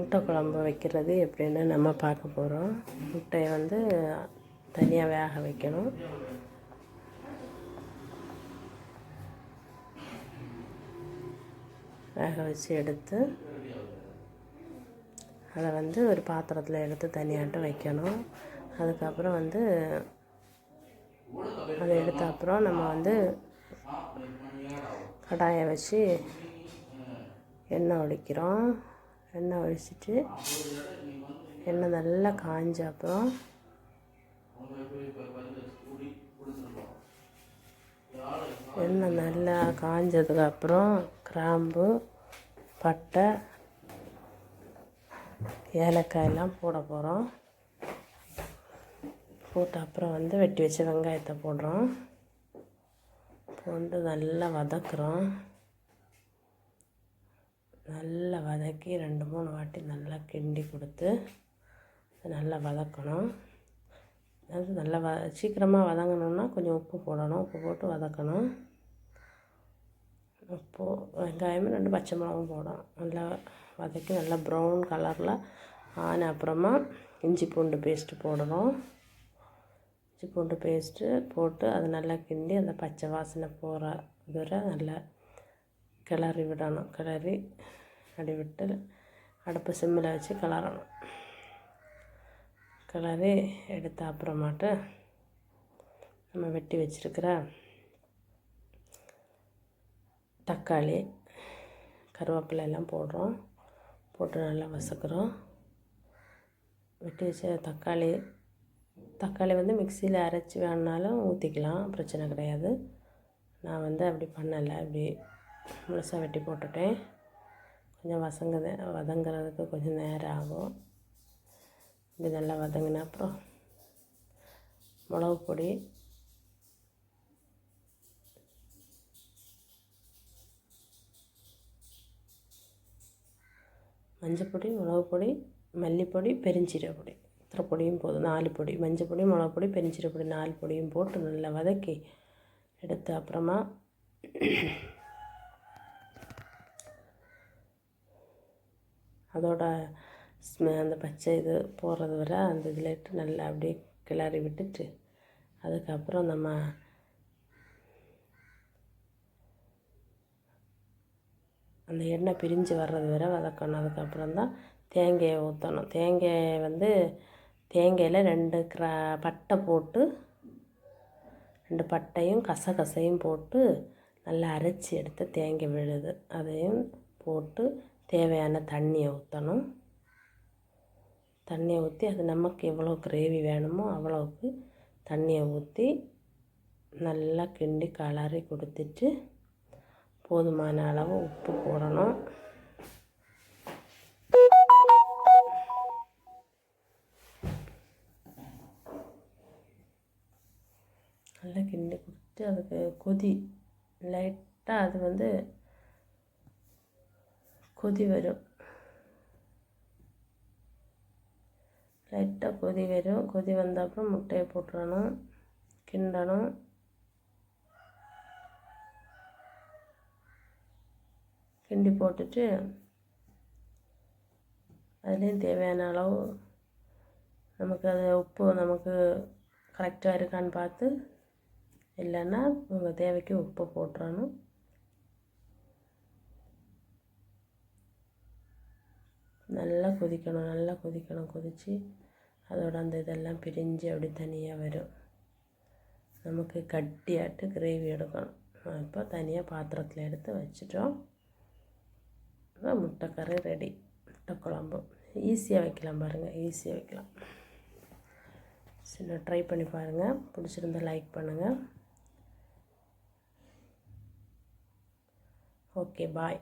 முட்டை குழம்பு வைக்கிறது எப்படின்னு நம்ம பார்க்க போகிறோம் முட்டையை வந்து தனியாக வேக வைக்கணும். வேக வச்சு எடுத்து அதை வந்து ஒரு பாத்திரத்தில் எடுத்து தனியாட்டு வைக்கணும். அதுக்கப்புறம் வந்து அதை எடுத்த அப்புறம் நம்ம வந்து கடாயை வச்சு எண்ணெய் ஒழிக்கிறோம். எண்ணெய் ஒழிச்சிட்டு எண்ணெய் நல்லா காஞ்ச அப்புறம் எண்ணெய் நல்லா காஞ்சதுக்கு அப்புறம் கிராம்பு பட்டை ஏலக்காயெல்லாம் போட போகிறோம் போட்ட அப்புறம் வந்து வெட்டி வச்ச வெங்காயத்தை போடுறோம். போட்டு நல்லா வதக்குறோம். நல்லா வதக்கி ரெண்டு மூணு வாட்டி நல்லா கிண்டி கொடுத்து நல்லா வதக்கணும். அது நல்லா வ சீக்கிரமாக வதங்கணுன்னா கொஞ்சம் உப்பு போடணும். உப்பு போட்டு வதக்கணும். உப்பு வெங்காயமும் ரெண்டு பச்சை மிளகும் போடணும். நல்லா வதக்கி நல்லா ப்ரௌன் கலரில் ஆன அப்புறமா இஞ்சி பூண்டு பேஸ்ட்டு போடணும். இஞ்சி பூண்டு பேஸ்ட்டு போட்டு அதை நல்லா கிண்டி அந்த பச்சை வாசனை போகிற வரை நல்லா கிளறி விடணும். கிளறி அப்படி விட்டு அடுப்பு சிம்மில் வச்சு கிளறணும். கிளறி எடுத்த அப்புறமாட்டு நம்ம வெட்டி வச்சுருக்கிற தக்காளி கருவேப்பிலை எல்லாம் போடுறோம். போட்டு நல்லா வசக்கிறோம். வெட்டி வச்ச தக்காளி தக்காளி வந்து மிக்சியில் அரைச்சி வேணுனாலும் ஊற்றிக்கலாம் பிரச்சனை கிடையாது. நான் வந்து அப்படி பண்ணலை. அப்படி முழுசாக வெட்டி போட்டுட்டேன். கொஞ்சம் வசங்குது வதங்குறதுக்கு கொஞ்சம் நேரம் ஆகும். இப்படி நல்லா வதங்கின அப்புறம் மிளகு பொடி மஞ்சப்பொடி மிளகு பொடி மல்லிப்பொடி பெருஞ்சீரக பொடி. இத்தனை பொடியும் போதும். நாலு பொடி மஞ்சள் பொடி மிளகு பொடி பெருஞ்சீரக பொடி நாலு பொடியும் போட்டு நல்லா வதக்கி எடுத்து அப்புறமா அதோட ஸ்மெ அந்த பச்சை இது போகிறது வரை அந்த இதில் இட்டு நல்லா அப்படியே கிளறி விட்டுட்டு அதுக்கப்புறம் நம்ம அந்த எண்ணெய் பிரிஞ்சு வர்றது வரை வதக்கணும். அதுக்கப்புறம் தான் தேங்காயை ஊற்றணும் தேங்காயை வந்து தேங்காயில் ரெண்டு கிரா பட்டை போட்டு ரெண்டு பட்டையும் கசகசையும் போட்டு நல்லா அரைச்சி எடுத்து தேங்காய் விழுது. அதையும் போட்டு தேவையான தண்ணியை ஊற்றணும் தண்ணியை ஊற்றி அது நமக்கு எவ்வளோ கிரேவி வேணுமோ அவ்வளோவுக்கு தண்ணியை ஊற்றி நல்லா கிண்டி கலரி கொடுத்துட்டு போதுமான அளவு உப்பு போடணும். நல்லா கிண்டி கொடுத்துட்டு அதுக்கு கொதி லைட்டாக அது வந்து கொதி வரும். லைட்டாக கொதி வரும். கொதி வந்த அப்புறம் முட்டையை போட்டுடணும் கிண்டணும். கிண்டி போட்டுட்டு அதுலேயும் தேவையான அளவு நமக்கு அது உப்பு நமக்கு கரெக்டாக இருக்கான்னு பார்த்து இல்லைன்னா உங்கள் தேவைக்கு உப்பு போட்டுறணும். நல்லா கொதிக்கணும் நல்லா கொதிக்கணும். கொதித்து அதோட அந்த இதெல்லாம் பிரிஞ்சு அப்படி தனியாக வரும். நமக்கு கட்டியாட்டு கிரேவி எடுக்கணும். இப்போ தனியாக பாத்திரத்தில் எடுத்து வச்சிட்டோம். முட்டைக்கறி ரெடி முட்டை குழம்பு. ஈஸியாக வைக்கலாம் பாருங்கள் ஈஸியாக வைக்கலாம். சின்ன ட்ரை பண்ணி பாருங்கள் பிடிச்சிருந்தா லைக் பண்ணுங்கள் ஓகே பாய்